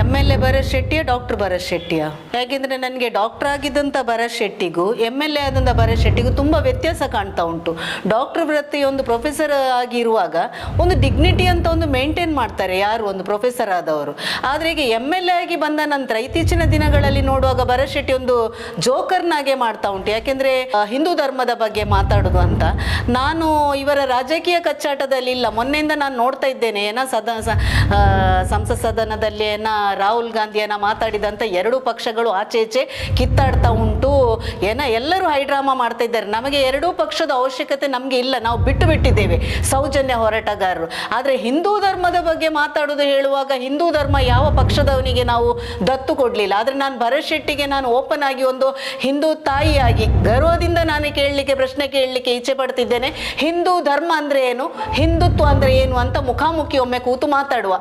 M L A Bharat ಶೆಟ್ಟಿಯ, doctor Bharat ಶೆಟ್ಟಿಯ? ಯಾಕೆಂದ್ರೆ ನನಗೆ ಡಾಕ್ಟರ್ ಆಗಿದ್ದಂಥ ಭರತ್ ಶೆಟ್ಟಿಗೂ ಎಂ ಎಲ್ ಎ ಆದಂಥ ಭರತ್ ಶೆಟ್ಟಿಗೂ ತುಂಬ ವ್ಯತ್ಯಾಸ ಕಾಣ್ತಾ ಉಂಟು. ಡಾಕ್ಟರ್ ವೃತ್ತಿ ಒಂದು ಪ್ರೊಫೆಸರ್ ಆಗಿರುವಾಗ ಒಂದು ಡಿಗ್ನಿಟಿ ಅಂತ ಒಂದು ಮೇಂಟೈನ್ ಮಾಡ್ತಾರೆ ಯಾರು, ಒಂದು ಪ್ರೊಫೆಸರ್ ಆದವರು. ಆದರೆ ಈಗ ಎಂ ಎಲ್ ಎ ಆಗಿ ಬಂದ ನಂತರ ಇತ್ತೀಚಿನ ದಿನಗಳಲ್ಲಿ ನೋಡುವಾಗ ಭರತ್ ಶೆಟ್ಟಿ ಒಂದು ಜೋಕರ್ನಾಗೆ ಮಾಡ್ತಾ ಉಂಟು. ಯಾಕೆಂದರೆ ಹಿಂದೂ ಧರ್ಮದ ಬಗ್ಗೆ ಮಾತಾಡೋದು ಅಂತ. ನಾನು ಇವರ ರಾಜಕೀಯ ಕಚ್ಚಾಟದಲ್ಲಿ ಇಲ್ಲ. ಮೊನ್ನೆಯಿಂದ ನಾನು ನೋಡ್ತಾ ಇದ್ದೇನೆ. ಏನೋ ಸದ ಸಂಸತ್ ಸದನದಲ್ಲಿ ಏನ ರಾಹುಲ್ ಗಾಂಧಿಯನ್ನ ಮಾತಾಡಿದಂತ ಎರಡು ಪಕ್ಷಗಳು ಆಚೆ ಈಚೆ ಕಿತ್ತಾಡ್ತಾ ಉಂಟು. ಏನ, ಎಲ್ಲರೂ ಹೈಡ್ರಾಮಾ ಮಾಡ್ತಾ ಇದ್ದಾರೆ. ನಮಗೆ ಎರಡೂ ಪಕ್ಷದ ಅವಶ್ಯಕತೆ ನಮಗೆ ಇಲ್ಲ. ನಾವು ಬಿಟ್ಟು ಬಿಟ್ಟಿದ್ದೇವೆ ಸೌಜನ್ಯ ಹೋರಾಟಗಾರರು. ಆದರೆ ಹಿಂದೂ ಧರ್ಮದ ಬಗ್ಗೆ ಮಾತಾಡೋದು ಹೇಳುವಾಗ ಹಿಂದೂ ಧರ್ಮ ಯಾವ ಪಕ್ಷದವನಿಗೆ ನಾವು ದತ್ತು ಕೊಡಲಿಲ್ಲ. ಆದರೆ ನಾನು ಭರತ್ ಶೆಟ್ಟಿಗೆ ನಾನು ಓಪನ್ ಆಗಿ ಒಂದು ಹಿಂದೂ ತಾಯಿಯಾಗಿ ಗರ್ವದಿಂದ ನಾನು ಕೇಳಲಿಕ್ಕೆ, ಪ್ರಶ್ನೆ ಕೇಳಲಿಕ್ಕೆ ಇಚ್ಛೆ ಪಡ್ತಿದ್ದೇನೆ. ಹಿಂದೂ ಧರ್ಮ ಅಂದ್ರೆ ಏನು? ಹಿಂದುತ್ವ ಅಂದ್ರೆ ಏನು ಅಂತ ಮುಖಾಮುಖಿ ಒಮ್ಮೆ ಕೂತು ಮಾತಾಡುವ.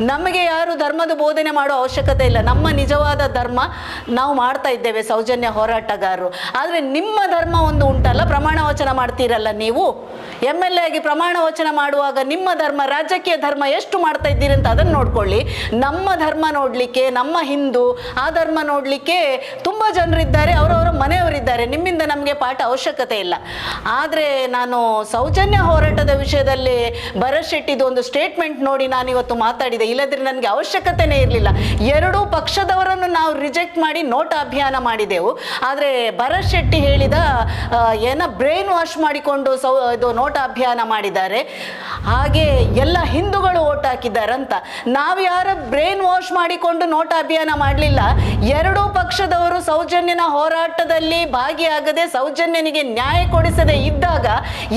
ನಮಗೆ ಯಾರು ಧರ್ಮದ ಬೋಧನೆ ಮಾಡೋ ಅವಶ್ಯಕತೆ ಇಲ್ಲ. ನಮ್ಮ ನಿಜವಾದ ಧರ್ಮ ನಾವು ಮಾಡ್ತಾ ಇದ್ದೇವೆ, ಸೌಜನ್ಯ ಹೋರಾಟಗಾರರು. ಆದರೆ ನಿಮ್ಮ ಧರ್ಮ ಒಂದು ಉಂಟಲ್ಲ, ಪ್ರಮಾಣ ವಚನ ಮಾಡ್ತೀರಲ್ಲ ನೀವು? ಎಂ ಎಲ್ ಎ ಆಗಿ ಪ್ರಮಾಣ ವಚನ ಮಾಡುವಾಗ ನಿಮ್ಮ ಧರ್ಮ, ರಾಜಕೀಯ ಧರ್ಮ ಎಷ್ಟು ಮಾಡ್ತಾ ಇದ್ದೀರಿ ಅಂತ ಅದನ್ನು ನೋಡ್ಕೊಳ್ಳಿ. ನಮ್ಮ ಧರ್ಮ ನೋಡಲಿಕ್ಕೆ, ನಮ್ಮ ಹಿಂದೂ, ಆ ಧರ್ಮ ನೋಡಲಿಕ್ಕೆ ತುಂಬ ಜನರಿದ್ದಾರೆ, ಅವರವರ ಮನೆಯವರಿದ್ದಾರೆ. ನಿಮ್ಮಿಂದ ನಮಗೆ ಪಾಠ ಅವಶ್ಯಕತೆ ಇಲ್ಲ. ಆದರೆ ನಾನು ಸೌಜನ್ಯ ಹೋರಾಟದ ವಿಷಯದಲ್ಲಿ ಭರತ್ ಒಂದು ಸ್ಟೇಟ್ಮೆಂಟ್ ನೋಡಿ ನಾನು ಇವತ್ತು ಮಾತಾಡಿದೆ ಇಲ್ಲದ್ರೆ ನನಗೆ ಅವಶ್ಯಕತೆನೇ ಇರಲಿಲ್ಲ. ಎರಡೂ ಪಕ್ಷದವರನ್ನು ನಾವು ರಿಜೆಕ್ಟ್ ಮಾಡಿ ನೋಟ ಅಭಿಯಾನ ಮಾಡಿದೆವು. ಆದರೆ ಭರತ್ ಶೆಟ್ಟಿ ಹೇಳಿದ ಏನ ಬ್ರೈನ್ ವಾಶ್ ಮಾಡಿಕೊಂಡು ಸೌ, ಇದು ನೋಟ ಅಭಿಯಾನ ಮಾಡಿದ್ದಾರೆ. ಹಾಗೆ ಎಲ್ಲ ಹಿಂದೂಗಳು ಓಟ್ ಹಾಕಿದ್ದಾರಂತ. ನಾವು ಯಾರ ಬ್ರೈನ್ ವಾಶ್ ಮಾಡಿಕೊಂಡು ನೋಟ ಅಭಿಯಾನ ಮಾಡಲಿಲ್ಲ. ಎರಡೂ ಪಕ್ಷದವರು ಸೌಜನ್ಯನ ಹೋರಾಟದಲ್ಲಿ ಭಾಗಿಯಾಗದೆ ಸೌಜನ್ಯನಿಗೆ ನ್ಯಾಯ ಕೊಡಿಸದೆ ಇದ್ದಾಗ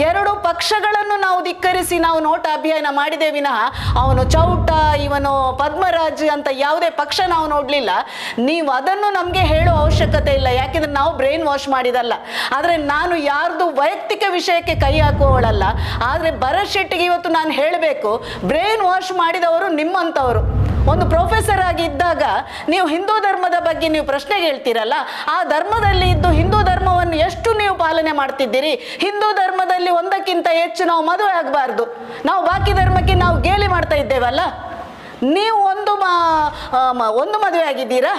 ಎರಡು ಪಕ್ಷಗಳನ್ನು ನಾವು ಧಿಕ್ಕರಿಸಿ ನಾವು ನೋಟ ಅಭಿಯಾನ ಮಾಡಿದೆ ವಿನಃ ಅವನು ಚೌಟ ಇವನು ಪದ್ಮರಾಜ್ ಅಂತ ಯಾವುದೇ ಪಕ್ಷ ನಾವು ನೋಡಲಿಲ್ಲ. ನೀವು ಅದನ್ನು ನಮಗೆ ಹೇಳೋ ಅವಶ್ಯಕತೆ ಇಲ್ಲ. ಯಾಕೆಂದ್ರೆ ನಾವು ಬ್ರೈನ್ ವಾಶ್ ಮಾಡಿದಲ್ಲ. ಆದರೆ ನಾನು ಯಾರ್ದು ವೈಯಕ್ತಿಕ ವಿಷಯಕ್ಕೆ ಕೈ ಹಾಕುವವಳಲ್ಲ. ಆದರೆ ಭರತ್ ಶೆಟ್ಟಿಗೆ ಇವತ್ತು ನಾನು ಹೇಳಬೇಕು, ಬ್ರೈನ್ ವಾಶ್ ಮಾಡಿದವರು ನಿಮ್ಮಂಥವರು. ಒಂದು ಪ್ರೊಫೆಸರ್ ಆಗಿ ಇದ್ದಾಗ ನೀವು ಹಿಂದೂ ಧರ್ಮದ ಬಗ್ಗೆ ನೀವು ಪ್ರಶ್ನೆ ಕೇಳ್ತೀರಲ್ಲ ಆ ಧರ್ಮದಲ್ಲಿ ಇದ್ದು ಹಿಂದೂ ಧರ್ಮವನ್ನು ಎಷ್ಟು ನೀವು ಪಾಲನೆ ಮಾಡ್ತಿದ್ದೀರಿ? ಹಿಂದೂ ಧರ್ಮದಲ್ಲಿ ಒಂದಕ್ಕಿಂತ ಹೆಚ್ಚು ನಾವು ಮದುವೆ ಆಗಬಾರ್ದು. ನಾವು ಬಾಕಿ ಧರ್ಮಕ್ಕೆ ನಾವು ಗೇಲಿ ಮಾಡ್ತಾ ಇದ್ದೇವಲ್ಲ? ನೀವು ಒಂದು ಒಂದು ಮದುವೆ ಆಗಿದ್ದೀರಾ?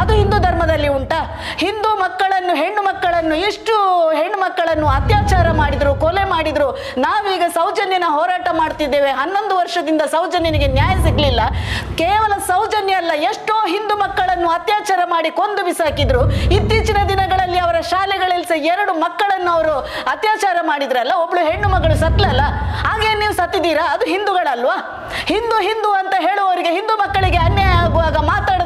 ಅದು ಹಿಂದೂ ಧರ್ಮದಲ್ಲಿ ಉಂಟಾ. ಹಿಂದೂ ಮಕ್ಕಳನ್ನು, ಹೆಣ್ಣು ಮಕ್ಕಳನ್ನು, ಎಷ್ಟು ಹೆಣ್ಣು ಮಕ್ಕಳನ್ನು ಅತ್ಯಾಚಾರ ಮಾಡಿದ್ರು, ಕೊಲೆ ಮಾಡಿದ್ರು, ನಾವೀಗ ಸೌಜನ್ಯನ ಹೋರಾಟ ಮಾಡ್ತಿದ್ದೇವೆ. ಹನ್ನೊಂದು ವರ್ಷದಿಂದ ಸೌಜನ್ಯನಿಗೆ ನ್ಯಾಯ ಸಿಗ್ಲಿಲ್ಲ. ಕೇವಲ ಸೌಜನ್ಯ ಅಲ್ಲ, ಎಷ್ಟೋ ಹಿಂದೂ ಮಕ್ಕಳನ್ನು ಅತ್ಯಾಚಾರ ಮಾಡಿ ಕೊಂದು ಬಿಸಾಕಿದ್ರು. ಇತ್ತೀಚಿನ ದಿನಗಳಲ್ಲಿ ಅವರ ಶಾಲೆಗಳಲ್ಲಿ ಸಹ ಎರಡು ಮಕ್ಕಳನ್ನು ಅವರು ಅತ್ಯಾಚಾರ ಮಾಡಿದ್ರಲ್ಲ, ಒಬ್ಳು ಹೆಣ್ಣು ಮಗಳು ಸತ್ಲಲ್ಲ? ಹಾಗೆ ನೀವು ಸತ್ತಿದ್ದೀರಾ? ಅದು ಹಿಂದೂಗಳಲ್ವಾ? ಹಿಂದೂ ಹಿಂದೂ ಅಂತ ಹೇಳುವವರಿಗೆ ಹಿಂದೂ ಮಕ್ಕಳಿಗೆ ಅನ್ಯಾಯ ಆಗುವಾಗ ಮಾತಾಡಿದವನು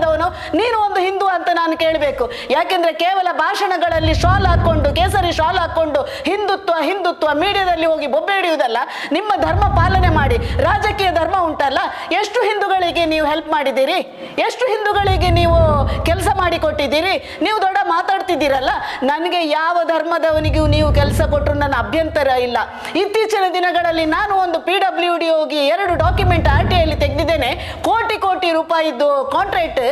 ನೀನು ಒಂದು ಹಿಂದೂ ಅಂತ ನಾನು ಕೇಳಬೇಕು. ಯಾಕೆಂದ್ರೆ ಕೇವಲ ಭಾಷಣಗಳಲ್ಲಿ ಶಾಲ್ ಹಾಕೊಂಡು, ಕೇಸರಿ ಶಾಲ್ ಹಾಕೊಂಡು ಹಿಂದುತ್ವ ಹಿಂದುತ್ವ ಮೀಡಿಯಾದಲ್ಲಿ ಹೋಗಿ ಬೊಬ್ಬೆ ಹಿಡಿಯುವುದಲ್ಲ, ನಿಮ್ಮ ಧರ್ಮ ಪಾಲನೆ ಮಾಡಿ. ರಾಜಕೀಯ ಧರ್ಮ ಉಂಟಲ್ಲ, ಎಷ್ಟು ಹಿಂದೂಗಳಿಗೆ ನೀವು ಹೆಲ್ಪ್ ಮಾಡಿದ್ದೀರಿ? ಎಷ್ಟು ಹಿಂದೂಗಳಿಗೆ ನೀವು ಕೆಲಸ ಮಾಡಿಕೊಟ್ಟಿದ್ದೀರಿ ನೀವು ದೊಡ್ಡ ಮಾತಾಡ್ತಿದ್ದೀರಲ್ಲ, ನನಗೆ ಯಾವ ಧರ್ಮದವನಿಗೂ ನೀವು ಕೆಲಸ ಕೊಟ್ಟರು ನನ್ನ ಅಭ್ಯಂತರ ಇಲ್ಲ. ಇತ್ತೀಚಿನ ದಿನಗಳಲ್ಲಿ ನಾನು ಒಂದು ಪಿ ಡಬ್ಲ್ಯೂ ಡಿ ಹೋಗಿ ಎರಡು ಡಾಕ್ಯುಮೆಂಟ್ ಆರ್ ಟಿ ಐಲಿ ತೆಗೆದಿದ್ದೇನೆ. ಕೋಟಿ ಕೋಟಿ ರೂಪಾಯಿದ್ದು ಕಾಂಟ್ರಾಕ್ಟ್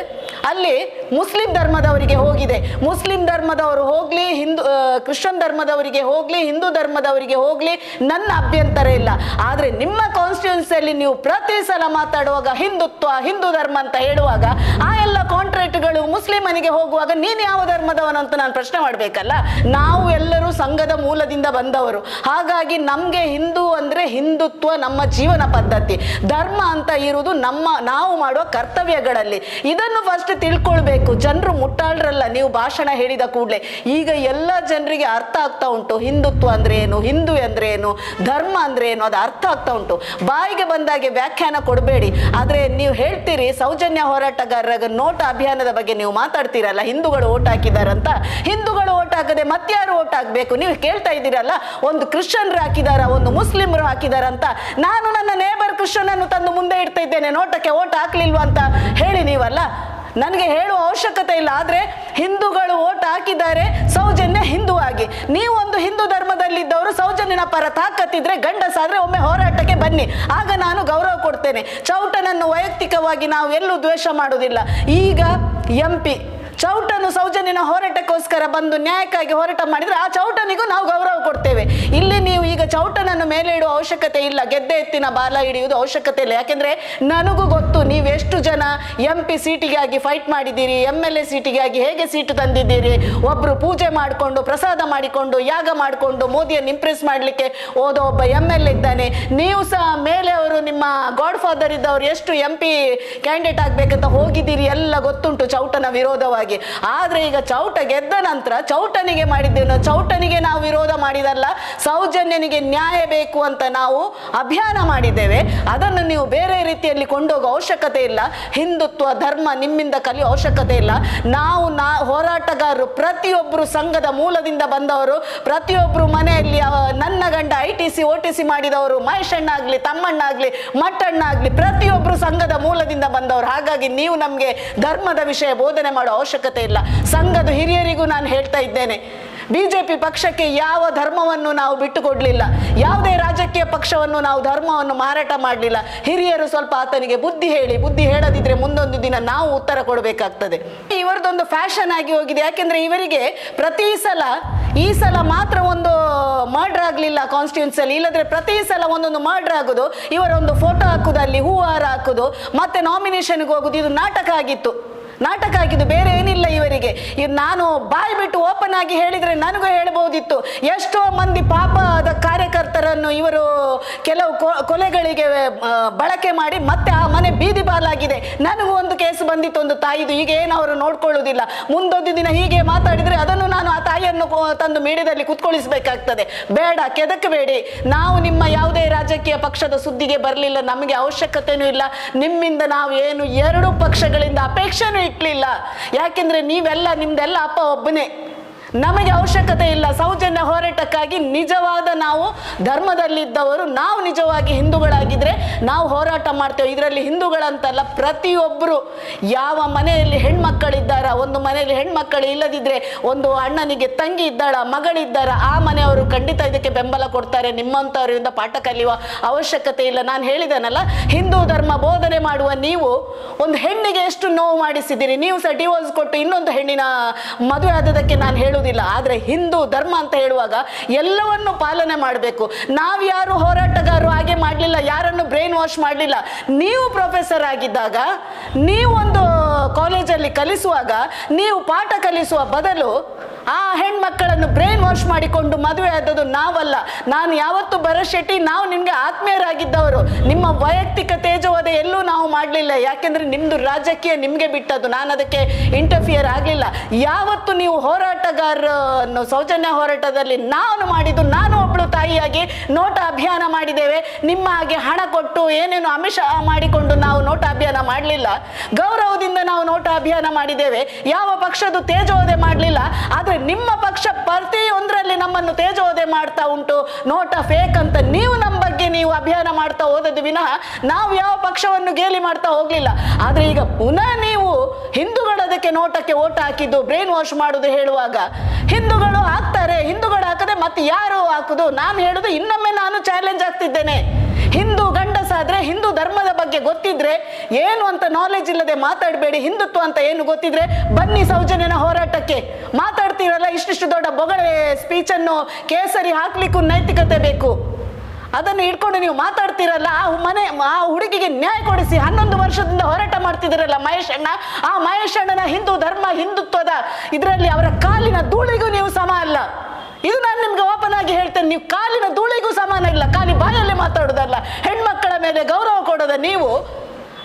ಅಲ್ಲಿ ಮುಸ್ಲಿಂ ಧರ್ಮದವರಿಗೆ ಹೋಗಿದೆ. ಮುಸ್ಲಿಂ ಧರ್ಮದವರು ಹೋಗ್ಲಿ, ಹಿಂದೂ ಕ್ರಿಶ್ಚಿಯನ್ ಧರ್ಮದವರಿಗೆ ಹೋಗ್ಲಿ, ಹಿಂದೂ ಧರ್ಮದವರಿಗೆ ಹೋಗ್ಲಿ, ನನ್ನ ಅಭ್ಯಂತರ ಇಲ್ಲ. ಆದ್ರೆ ನಿಮ್ಮ ಕಾನ್ಸ್ಟಿಟ್ಯೂನ್ಸಿಯಲ್ಲಿ ನೀವು ಪ್ರತಿ ಸಲ ಮಾತಾಡುವಾಗ ಹಿಂದುತ್ವ, ಹಿಂದೂ ಧರ್ಮ ಅಂತ ಹೇಳುವಾಗ ಆ ಎಲ್ಲ ಕಾಂಟ್ರಾಕ್ಟ್ಗಳು ಮುಸ್ಲಿಮನಿಗೆ ಹೋಗುವಾಗ ನೀನು ಯಾವ ಧರ್ಮದವನು ಅಂತ ನಾನು ಪ್ರಶ್ನೆ ಮಾಡಬೇಕಲ್ಲ? ನಾವು ಎಲ್ಲರೂ ಸಂಘದ ಮೂಲದಿಂದ ಬಂದವರು. ಹಾಗಾಗಿ ನಮಗೆ ಹಿಂದೂ ಅಂದ್ರೆ ಹಿಂದುತ್ವ ನಮ್ಮ ಜೀವನ ಪದ್ಧತಿ. ಧರ್ಮ ಅಂತ ಇರುವುದು ನಮ್ಮ, ನಾವು ಮಾಡುವ ಕರ್ತವ್ಯಗಳಲ್ಲಿ. ಇದನ್ನು ಫಸ್ಟ್ ತಿಳ್ಕೊಳ್ಬೇಕು. ಜನರು ಮುಟ್ಟಾಳ್ರಲ್ಲ, ನೀವು ಭಾಷಣ ಹೇಳಿದ ಕೂಡಲೇ. ಈಗ ಎಲ್ಲ ಜನರಿಗೆ ಅರ್ಥ ಆಗ್ತಾ ಉಂಟು. ಹಿಂದುತ್ವ ಅಂದ್ರೆ ಏನು ಹಿಂದೂ ಅಂದ್ರೆ ಏನು ಧರ್ಮ ಅಂದ್ರೆ ಏನು ಅದು ಅರ್ಥ ಆಗ್ತಾ ಉಂಟು. ಬಾಯಿಗೆ ಬಂದಾಗೆ ವ್ಯಾಖ್ಯಾನ ಕೊಡಬೇಡಿ. ಆದ್ರೆ ನೀವು ಹೇಳ್ತೀರಿ, ಸೌಜನ್ಯ ಹೋರಾಟಗಾರರ ನೋಟ ಅಭಿಯಾನದ ಬಗ್ಗೆ ನೀವು ಮಾತಾಡ್ತೀರಲ್ಲ, ಹಿಂದೂಗಳು ಓಟ್ ಹಾಕಿದಾರಂತ? ಹಿಂದೂಗಳು ಓಟ್ ಹಾಕದೆ ಮತ್ತಾರು ಓಟ್ ಹಾಕ್ಬೇಕು? ನೀವು ಕೇಳ್ತಾ ಇದ್ದೀರಲ್ಲ, ಒಂದು ಕ್ರಿಶ್ಚಿಯನ್ರು ಹಾಕಿದಾರ, ಒಂದು ಮುಸ್ಲಿಮರು ಹಾಕಿದಾರಂತ? ನಾನು ನನ್ನ ನೇಬರ್ ಕ್ರಿಶ್ಚಿಯನ್ ತಂದು ಮುಂದೆ ಇಡ್ತಾ ಇದ್ದೇನೆ, ನೋಟಕ್ಕೆ ಓಟ್ ಹಾಕ್ಲಿಲ್ವಾ ಅಂತ ಹೇಳಿ ನೀವಲ್ಲ? ನನಗೆ ಹೇಳುವ ಅವಶ್ಯಕತೆ ಇಲ್ಲ, ಆದರೆ ಹಿಂದೂಗಳು ಓಟ್ ಹಾಕಿದ್ದಾರೆ, ಸೌಜನ್ಯ ಹಿಂದೂ ಆಗಿ. ನೀವು ಒಂದು ಹಿಂದೂ ಧರ್ಮದಲ್ಲಿದ್ದವರು, ಸೌಜನ್ಯನ ಪರ ತಾಕತ್ತಿದ್ರೆ ಗಂಡಸಾದ್ರೆ ಒಮ್ಮೆ ಹೋರಾಟಕ್ಕೆ ಬನ್ನಿ. ಆಗ ನಾನು ಗೌರವ ಕೊಡ್ತೇನೆ. ಚೌಟನನ್ನು ವೈಯಕ್ತಿಕವಾಗಿ ನಾವು ಎಲ್ಲೂ ದ್ವೇಷ ಮಾಡುವುದಿಲ್ಲ. ಈಗ ಎಂ ಪಿ ಚೌಟನು ಸೌಜನ್ಯನ ಹೋರಾಟಕ್ಕೋಸ್ಕರ ಬಂದು ನ್ಯಾಯಕ್ಕಾಗಿ ಹೋರಾಟ ಮಾಡಿದ್ರೆ ಆ ಚೌಟನಿಗೂ ನಾವು ಗೌರವ ಕೊಡ್ತೇವೆ. ಇಲ್ಲಿ ನೀವು ಈಗ ಚೌಟನನ್ನು ಮೇಲೆ ಇಡುವ ಅವಶ್ಯಕತೆ ಇಲ್ಲ. ಗೆದ್ದೆ ಎತ್ತಿನ ಬಾಲ ಹಿಡಿಯುವುದು ಅವಶ್ಯಕತೆ ಇಲ್ಲ. ಯಾಕೆಂದ್ರೆ ನನಗೂ ಗೊತ್ತು ನೀವೆಷ್ಟು ಜನ ಎಂ ಪಿ ಸೀಟಿಗಾಗಿ ಫೈಟ್ ಮಾಡಿದ್ದೀರಿ ಎಂ ಎಲ್ ಎ ಸೀಟಿಗಾಗಿ ಹೇಗೆ ಸೀಟು ತಂದಿದ್ದೀರಿ? ಒಬ್ರು ಪೂಜೆ ಮಾಡಿಕೊಂಡು, ಪ್ರಸಾದ ಮಾಡಿಕೊಂಡು, ಯಾಗ ಮಾಡಿಕೊಂಡು, ಮೋದಿಯನ್ನು ಇಂಪ್ರೆಸ್ ಮಾಡಲಿಕ್ಕೆ ಹೋದ ಒಬ್ಬ ಎಂ ಎಲ್ ಇದ್ದಾನೆ. ನೀವು ಸಹ ಮೇಲೆ ಅವರು ನಿಮ್ಮ ಗಾಡ್ ಫಾದರ್ ಇದ್ದವರು ಎಷ್ಟು ಎಂ ಪಿ ಕ್ಯಾಂಡಿಡೇಟ್ ಆಗ್ಬೇಕಂತ ಹೋಗಿದ್ದೀರಿ? ಎಲ್ಲ ಗೊತ್ತುಂಟು ಚೌಟನ ವಿರೋಧವಾಗಿ. ಆದ್ರೆ ಈಗ ಚೌಟ ಗೆದ್ದ ನಂತರ ಚೌಟನಿಗೆ ಮಾಡಿದ್ದೇವೆ ನಾವು ಚೌಟನಿಗೆ ನಾವು ವಿರೋಧ ಮಾಡಿದಲ್ಲ, ಸೌಜನ್ಯನಿಗೆ ನ್ಯಾಯ ಬೇಕು ಅಂತ ನಾವು ಅಭಿಯಾನ ಮಾಡಿದ್ದೇವೆ. ಅದನ್ನು ನೀವು ಬೇರೆ ರೀತಿಯಲ್ಲಿ ಕೊಂಡೋಗೋ ಅವಶ್ಯಕತೆ ಇಲ್ಲ. ಹಿಂದುತ್ವ, ಧರ್ಮ ನಿಮ್ಮಿಂದ ಕಲಿಯೋ ಅವಶ್ಯಕತೆ ಇಲ್ಲ. ನಾವು ನಾ, ಹೋರಾಟಗಾರರು ಪ್ರತಿಯೊಬ್ಬರು ಸಂಘದ ಮೂಲದಿಂದ ಬಂದವರು ಪ್ರತಿಯೊಬ್ಬರು ಮನೆಯಲ್ಲಿ ನನ್ನ ಗಂಡ I T C, O T C ಮಾಡಿದವರು ಮಹೇಶಣ್ಣ ತಮ್ಮಣ್ಣಾಗ್ಲಿ ತಮ್ಮಣ್ಣ ಆಗ್ಲಿ ಮಟ್ಟಣ್ಣ ಆಗ್ಲಿ ಪ್ರತಿಯೊಬ್ಬರು ಸಂಘದ ಮೂಲದಿಂದ ಬಂದವರು. ಹಾಗಾಗಿ ನೀವು ನಮಗೆ ಧರ್ಮದ ವಿಷಯ ಬೋಧನೆ ಮಾಡೋ ಅವಶ್ಯಕತೆ ಇಲ್ಲ. ಸಂಘದ ಹಿರಿಯರಿಗೂ ನಾನು ಹೇಳ್ತಾ ಇದ್ದೇನೆ ಬಿಜೆಪಿ ಪಕ್ಷಕ್ಕೆ ಯಾವ ಧರ್ಮವನ್ನು ನಾವು ಬಿಟ್ಟುಕೊಡ್ಲಿಲ್ಲ, ಯಾವುದೇ ರಾಜಕೀಯ ಪಕ್ಷವನ್ನು ನಾವು ಧರ್ಮವನ್ನು ಮಾರಾಟ ಮಾಡಲಿಲ್ಲ, ಹಿರಿಯರು ಸ್ವಲ್ಪ ಆತನಿಗೆ ಬುದ್ಧಿ ಹೇಳಿ, ಬುದ್ಧಿ ಹೇಳದಿದ್ರೆ ಮುಂದೊಂದು ದಿನ ನಾವು ಉತ್ತರ ಕೊಡಬೇಕಾಗ್ತದೆ. ಇವರದೊಂದು ಫ್ಯಾಷನ್ ಆಗಿ ಹೋಗಿದೆ, ಯಾಕೆಂದ್ರೆ ಇವರಿಗೆ ಪ್ರತಿ ಸಲ, ಈ ಸಲ ಮಾತ್ರ ಒಂದು ಮರ್ಡರ್ ಆಗಲಿಲ್ಲ ಕಾನ್ಸ್ಟಿಟ್ಯೂನ್ಸಿಯಲ್ಲಿ ಇಲ್ಲದ್ರೆ ಪ್ರತಿ ಸಲ ಒಂದೊಂದು ಮರ್ಡರ್ ಆಗೋದು, ಇವರೊಂದು ಫೋಟೋ ಹಾಕುದು, ಅಲ್ಲಿ ಹೂವಾರ ಹಾಕುದು, ಮತ್ತೆ ನಾಮಿನೇಷನ್ಗೆ ಹೋಗುದು, ಇದು ನಾಟಕ ಆಗಿತ್ತು. ನಾಟಕ ಹಾಕಿದ್ದು ಬೇರೆ ಏನಿಲ್ಲ ಇವರಿಗೆ. ನಾನು ಬಾಯಿ ಬಿಟ್ಟು ಓಪನ್ ಆಗಿ ಹೇಳಿದ್ರೆ ನನಗೂ ಹೇಳ್ಬೋದಿತ್ತು. ಎಷ್ಟೋ ಮಂದಿ ಪಾಪದ ಕಾರ್ಯಕರ್ತರನ್ನು ಇವರು ಕೆಲವು ಕೊಲೆಗಳಿಗೆ ಬಳಕೆ ಮಾಡಿ ಮತ್ತೆ ಆ ಮನೆ ಬೀದಿ ಬಾಲಾಗಿದೆ. ನನಗೂ ಒಂದು ಕೇಸ್ ಬಂದಿತ್ತು ಒಂದು ತಾಯಿದು. ಈಗ ಏನು ಅವರು ನೋಡ್ಕೊಳ್ಳುವುದಿಲ್ಲ ಮುಂದೊಂದು ದಿನ ಹೀಗೆ ಮಾತಾಡಿದ್ರೆ ಅದನ್ನು ನಾನು ಆ ತಾಯಿಯನ್ನು ತಂದು ಮೇಡದಲ್ಲಿ ಕುತ್ಕೊಳಿಸಬೇಕಾಗ್ತದೆ. ಬೇಡ ಕೆದಕಬೇಡಿ ನಾವು ನಿಮ್ಮ ಯಾವುದೇ ರಾಜಕೀಯ ಪಕ್ಷದ ಸುದ್ದಿಗೆ ಬರಲಿಲ್ಲ. ನಮಗೆ ಅವಶ್ಯಕತೆನೂ ಇಲ್ಲ. ನಿಮ್ಮಿಂದ ನಾವು ಏನು ಎರಡು ಪಕ್ಷಗಳಿಂದ ಅಪೇಕ್ಷೆನೂ ಇಟ್ಲಿಲ್ಲ. ಯಾಕೆಂದ್ರೆ ನೀವೆಲ್ಲ ನಿಮ್ದೆಲ್ಲ ಅಪ್ಪ ಒಬ್ಬನೇ. ನಮಗೆ ಅವಶ್ಯಕತೆ ಇಲ್ಲ. ಸೌಜನ್ಯ ಹೋರಾಟಕ್ಕಾಗಿ ನಿಜವಾದ ನಾವು ಧರ್ಮದಲ್ಲಿದ್ದವರು, ನಾವು ನಿಜವಾಗಿ ಹಿಂದೂಗಳಾಗಿದ್ರೆ ನಾವು ಹೋರಾಟ ಮಾಡ್ತೇವೆ. ಇದರಲ್ಲಿ ಹಿಂದೂಗಳಂತಲ್ಲ ಪ್ರತಿಯೊಬ್ಬರು ಯಾವ ಮನೆಯಲ್ಲಿ ಹೆಣ್ಮಕ್ಕಳಿದ್ದಾರ, ಒಂದು ಮನೆಯಲ್ಲಿ ಹೆಣ್ಮಕ್ಕಳು ಇಲ್ಲದಿದ್ರೆ ಒಂದು ಅಣ್ಣನಿಗೆ ತಂಗಿ ಇದ್ದಾಳ, ಮಗಳಿದ್ದಾರ, ಆ ಮನೆಯವರು ಖಂಡಿತ ಇದಕ್ಕೆ ಬೆಂಬಲ ಕೊಡ್ತಾರೆ. ನಿಮ್ಮಂಥವರಿಂದ ಪಾಠ ಕಲಿಯುವ ಅವಶ್ಯಕತೆ ಇಲ್ಲ. ನಾನು ಹೇಳಿದನಲ್ಲ, ಹಿಂದೂ ಧರ್ಮ ಬೋಧನೆ ಮಾಡುವ ನೀವು ಒಂದು ಹೆಣ್ಣಿಗೆ ಎಷ್ಟು ನೋವು ಮಾಡಿಸಿದ್ದೀರಿ? ನೀವು ಸಹ ಡಿವೋರ್ಸ್ ಕೊಟ್ಟು ಇನ್ನೊಂದು ಹೆಣ್ಣಿನ ಮದುವೆ ಆದದಕ್ಕೆ ನಾನು ಹೇಳುವುದಿಲ್ಲ. ಆದರೆ ಹಿಂದೂ ಧರ್ಮ ಅಂತ ಹೇಳುವಾಗ ಎಲ್ಲವನ್ನು ಪಾಲನೆ ಮಾಡಬೇಕು. ನಾವು ಯಾರು ಹೋರಾಟಗಾರರು ಹಾಗೆ ಮಾಡಲಿಲ್ಲ, ಯಾರನ್ನು ಬ್ರೈನ್ ವಾಶ್ ಮಾಡಲಿಲ್ಲ. ನೀವು ಪ್ರೊಫೆಸರ್ ಆಗಿದ್ದಾಗ ನೀವು ಒಂದು ಕಾಲೇಜಲ್ಲಿ ಕಲಿಸುವಾಗ, ನೀವು ಪಾಠ ಕಲಿಸುವ ಬದಲು ಹೆಣ್ಮಕ್ಕಳನ್ನು ಬ್ರೈನ್ ವಾಶ್ ಮಾಡಿಕೊಂಡು ಮದುವೆ ಆದದ್ದು ನಾವಲ್ಲ. ನಾನು ಯಾವತ್ತು ಭರಶೆಟ್ಟಿ ನಾವು ನಿಮ್ಗೆ ಆತ್ಮೀಯರಾಗಿದ್ದವರು. ನಿಮ್ಮ ವೈಯಕ್ತಿಕ ತೇಜವಾದ ಎಲ್ಲೂ ನಾವು ಮಾಡಲಿಲ್ಲ. ಯಾಕೆಂದ್ರೆ ನಿಮ್ದು ರಾಜಕೀಯ ನಿಮ್ಗೆ ಬಿಟ್ಟದ್ದು. ನಾನು ಅದಕ್ಕೆ ಇಂಟರ್ಫಿಯರ್ ಆಗಲಿಲ್ಲ. ಯಾವತ್ತು ನೀವು ಹೋರಾಟಗಾರನ್ನು ಸೌಜನ್ಯ ಹೋರಾಟದಲ್ಲಿ ನಾನು ಮಾಡಿದ್ದು, ನಾನು ಒಬ್ಬಳು ತಾಯಿಯಾಗಿ ನೋಟ ಅಭಿಯಾನ ಮಾಡಿದ್ದೇವೆ. ನಿಮ್ಮ ಹಾಗೆ ಹಣ ಕೊಟ್ಟು ಏನೇನು ಅಮಿಷ ಮಾಡಿಕೊಂಡು ನಾವು ನೋಟ ಅಭಿಯಾನ ಮಾಡಲಿಲ್ಲ. ಗೌರವದಿಂದ ನಾವು ನೋಟ ಅಭಿಯಾನ ಮಾಡಿದ್ದೇವೆ. ಯಾವ ಪಕ್ಷದ ತೇಜೋದೆ ಮಾಡಲಿಲ್ಲ. ಆದರೆ ನಿಮ್ಮ ಪಕ್ಷ ಪ್ರತಿಯೊಂದರಲ್ಲಿ ನಮ್ಮನ್ನು ತೇಜೋದೆ ಮಾಡ್ತಾ ಉಂಟು. ನೋಟ ಫೇಕ್ ಅಂತ ನೀವು ನಮ್ಮ ಬಗ್ಗೆ ನೀವು ಅಭಿಯಾನ ಮಾಡ್ತಾ ಹೋದದ್ದು ವಿನಃ ನಾವು ಯಾವ ಪಕ್ಷವನ್ನು ಗೇಲಿ ಮಾಡ್ತಾ ಹೋಗ್ಲಿಲ್ಲ. ಆದ್ರೆ ಈಗ ಪುನಃ ನೀವು ಹಿಂದೂಗಳು ಅದಕ್ಕೆ ನೋಟಕ್ಕೆ ಓಟ್ ಹಾಕಿದ್ದು ಬ್ರೈನ್ ವಾಶ್ ಮಾಡುದು ಹೇಳುವಾಗ ಹಿಂದೂಗಳು ಹಾಕ್ತಾರೆ, ಹಿಂದೂಗಳು ಹಾಕದೆ ಮತ್ತೆ ಯಾರು ಹಾಕುದು? ನಾನು ಹೇಳುದು ಇನ್ನೊಮ್ಮೆ ನಾನು ಚಾಲೆಂಜ್ ಆಗ್ತಿದ್ದೇನೆ. ಹಿಂದೂ ಗಂಡಸಾದ್ರೆ ಹಿಂದೂ ಧರ್ಮದ ಬಗ್ಗೆ ಗೊತ್ತಿದ್ರೆ ಏನು ಅಂತ ನಾಲೆಜ್ ಇಲ್ಲದೆ ಮಾತಾಡಬೇಡಿ, ಹಿಂದುತ್ವ ಅಂತ ಏನು ಗೊತ್ತಿದ್ರೆ ಬನ್ನಿ ಸೌಜನ್ಯನ ಹೋರಾಟಕ್ಕೆ. ಮಾತಾಡ್ತೀರಲ್ಲ ಇಷ್ಟಿಷ್ಟು ದೊಡ್ಡ ಬೊಗಳೆ ಸ್ಪೀಚನ್ನು ಕೇಸರಿ ಹಾಕ್ಲಿಕ್ಕೂ ನೈತಿಕತೆ ಬೇಕು. ಅದನ್ನು ಇಟ್ಕೊಂಡು ನೀವು ಮಾತಾಡ್ತೀರಲ್ಲ, ಆ ಮನೆ, ಆ ಹುಡುಗಿಗೆ ನ್ಯಾಯ ಕೊಡಿಸಿ ಹನ್ನೊಂದು ವರ್ಷದಿಂದ ಹೋರಾಟ ಮಾಡ್ತಿದ್ದೀರಲ್ಲ ಮಹೇಶ್ ಅಣ್ಣ? ಆ ಮಹೇಶ್ ಅಣ್ಣನ ಹಿಂದೂ ಧರ್ಮ ಹಿಂದುತ್ವದ ಇದರಲ್ಲಿ ಅವರ ಕಾಲಿನ ಧೂಳಿಗೂ ನೀವು ಸಮ ಅಲ್ಲ. ಇದು ನಾನು ನಿಮ್ಗೆ ಓಪನ್ ಆಗಿ ಹೇಳ್ತೇನೆ, ನೀವು ಕಾಲಿನ ಧೂಳಿಗೂ ಸಮಾನ ಇಲ್ಲ, ಖಾಲಿ ಬಾಯಲ್ಲಿ ಮಾತಾಡೋದಲ್ಲ. ಹೆಣ್ಮಕ್ಕಳ ಮೇಲೆ ಗೌರವ ಕೊಡೋದ ನೀವು.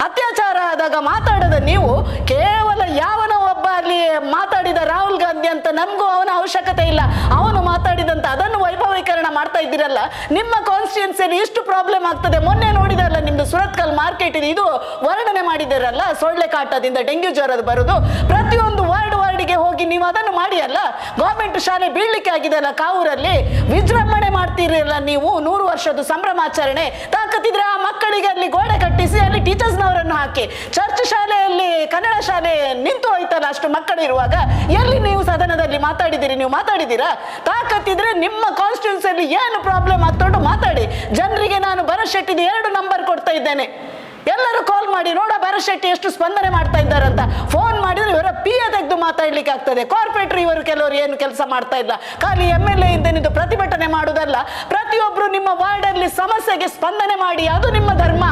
ಅತ್ಯಾಚಾರ ಆದಾಗ ಮಾತಾಡದ ನೀವು ಕೇವಲ ಯಾವನ ಒಬ್ಬ ಅಲ್ಲಿ ಮಾತಾಡಿದ ರಾಹುಲ್ ಗಾಂಧಿ ಅಂತ ನಮಗೂ ಅವನ ಅವಶ್ಯಕತೆ ಇಲ್ಲ. ಅವನು ಮಾತಾಡಿದಂತ ಅದನ್ನು ವೈಭವೀಕರಣ ಮಾಡ್ತಾ ಇದ್ದೀರಲ್ಲ, ನಿಮ್ಮ ಕಾನ್ಸ್ಟಿಟ್ಯೂನ್ಸಿಯಲ್ಲಿ ಇಷ್ಟು ಪ್ರಾಬ್ಲಮ್ ಆಗ್ತದೆ. ಮೊನ್ನೆ ನೋಡಿದಲ್ಲ ನಿಮ್ದು ಸುರತ್ಕಲ್ ಮಾರ್ಕೆಟ್ ಇದೆ ಇದು ವರ್ಣನೆ ಮಾಡಿದಿರಲ್ಲ ಸೊಳ್ಳೆ ಕಾಟದಿಂದ ಡೆಂಗ್ಯೂ ಜ್ವರದ ಬರುದು. ಪ್ರತಿಯೊಂದು ವಾರ್ಡ್ ಹೋಗಿ ನೀವು ಅದನ್ನು ಮಾಡಿ ಅಲ್ಲ? ಗೌರ್ಮೆಂಟ್ ಶಾಲೆ ಬೀಳ್ಲಿಕ್ಕೆ ಆಗಿದೆಯಲ್ಲ ಕಾವೂರಲ್ಲಿ? ವಿಜೃಂಭಣೆ ಮಾಡ್ತೀರಲ್ಲ ನೀವು? ನೂರು ವರ್ಷದ ಸಂಭ್ರಮಾಚರಣೆ ತಾಕತ್ತಿದ್ರೆ ಆ ಮಕ್ಕಳಿಗೆ ಅಲ್ಲಿ ಗೋಡೆ ಕಟ್ಟಿಸಿ, ಅಲ್ಲಿ ಟೀಚರ್ಸ್ನವರನ್ನು ಹಾಕಿ. ಚರ್ಚ್ ಶಾಲೆಯಲ್ಲಿ, ಕನ್ನಡ ಶಾಲೆ ನಿಂತು ಹೋಯ್ತಲ್ಲ ಅಷ್ಟು ಮಕ್ಕಳು ಇರುವಾಗ? ಎಲ್ಲಿ ನೀವು ಸದನದಲ್ಲಿ ಮಾತಾಡಿದಿರಿ? ನೀವು ಮಾತಾಡಿದ್ದೀರಾ ತಾಕತ್ತಿದ್ರೆ ನಿಮ್ಮ ಕಾನ್ಸ್ಟಿಟ್ಯೂನ್ಸಿಯಲ್ಲಿ ಏನು ಪ್ರಾಬ್ಲಮ್ ಆಗ್ತೊಂಡು ಮಾತಾಡಿ. ಜನರಿಗೆ ನಾನು ಭರತ್ ಶೆಟ್ಟಿದ ಎರಡು ನಂಬರ್ ಕೊಡ್ತಾ ಇದ್ದೇನೆ. ಎಲ್ಲರೂ ಕಾಲ್ ಮಾಡಿ, ನೋಡ ಶೆಟ್ಟಿ ಎಷ್ಟು ಸ್ಪಂದನೆ ಮಾಡ್ತಾ ಇದ್ದಾರಂತ ಫೋನ್ ಮಾಡಿದ್ರೆ ಇವರ ಪಿ ಎ ತೆಗೆದು ಮಾತಾಡ್ಲಿಕ್ಕೆ ಆಗ್ತದೆ. ಕಾರ್ಪೊರೇಟರ್ ಇವರು ಕೆಲವರು ಏನು ಕೆಲಸ ಮಾಡ್ತಾ ಇಲ್ಲ. ಖಾಲಿ ಎಂ ಎಲ್ ಎ ಇಂದ ಪ್ರತಿಭಟನೆ ಮಾಡುವುದಲ್ಲ ಪ್ರತಿಯೊಬ್ಬರು ನಿಮ್ಮ ವಾರ್ಡಲ್ಲಿ ಸಮಸ್ಯೆಗೆ ಸ್ಪಂದನೆ ಮಾಡಿ, ಅದು ನಿಮ್ಮ ಧರ್ಮ.